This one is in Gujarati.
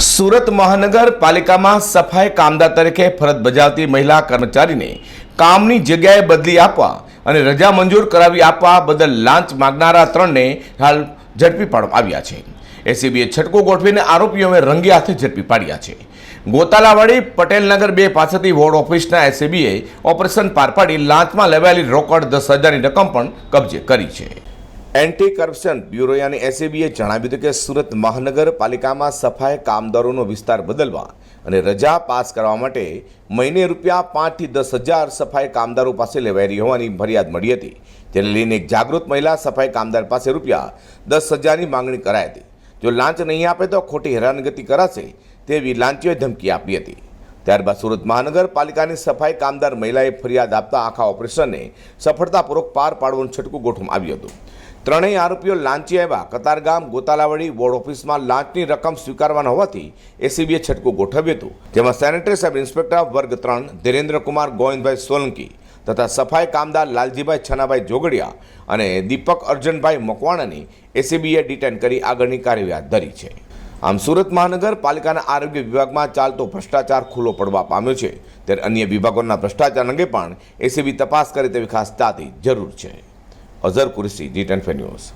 સુરત મહાનગરપાલિકામાં સફાઈ કામદાર તરીકે ફરજ બજાવતી મહિલા કર્મચારીને કામની જગ્યાએ બદલી આપવા અને રજા મંજૂર કરાવી આપવા બદલ લાંચ માગનારા ત્રણને હાલ ઝડપી પાડવામાં આવ્યા છે. એસીબીએ છટકો ગોઠવીને આરોપીઓને રંગે હાથે ઝડપી પાડ્યા છે. ગોતાલાવાડી પટેલનગર બે પાસેથી વોર્ડ ઓફિસના એસીબીએ ઓપરેશન પાર પાડી લાંચમાં લેવાયેલી રોકડ દસ હજારની રકમ પણ કબજે કરી છે. એન્ટી કરપ્શન બ્યુરો યાની એસીબીએ જણાવ્યું હતું કે સુરત મહાનગરપાલિકામાં સફાઈ કામદારોનો વિસ્તાર બદલવા અને રજા પાસ કરવા માટે મહિને રૂપિયા પાંચથી દસ હજાર સફાઈ કામદારો પાસે લેવાઈ રહી હોવાની ફરિયાદ મળી હતી. તેને લઈને એક જાગૃત મહિલા સફાઈ કામદાર પાસે રૂપિયા દસ હજારની માંગણી કરાઈ હતી. જો લાંચ નહીં આપે તો ખોટી હેરાનગતિ કરાશે તેવી લાંચીઓએ ધમકી આપી હતી. ત્યારબાદ સુરત મહાનગરપાલિકાની સફાઈ કામદાર મહિલાએ ફરિયાદ આપતા આખા ઓપરેશનને સફળતાપૂર્વક પાર પાડવાનું છટકું ગોઠવવામાં આવ્યું હતું. ત્રણેય આરોપીઓ લાંચી આવ્યા. કતારગામ, ગોતાલાવાડી વોર્ડ ઓફિસમાં લાંચની રકમ સ્વીકારવાના હોવાથી એસીબીએ છટકું ગોઠવ્યું હતું. જેમાં સેનેટરી સબ ઇન્સ્પેક્ટર વર્ગ ત્રણ, ધીરેન્દ્રકુમાર ગોવિંદભાઈ સોલંકી તથા સફાઈ કામદાર લાલજીભાઈ છનાભાઈ જોગડિયા અને દીપક અર્જનભાઈ મકવાણાની એસીબીએ ડિટેન કરી આગળની કાર્યવાહી હાથ ધરી છે. આમ સુરત મહાનગરપાલિકાના આરોગ્ય વિભાગમાં ચાલતો ભ્રષ્ટાચાર ખુલ્લો પડવા પામ્યો છે. ત્યારે અન્ય વિભાગોના ભ્રષ્ટાચાર અંગે પણ એસીબી તપાસ કરે તેવી ખાસ તાતી જરૂર છે. Azar Kursi G ten news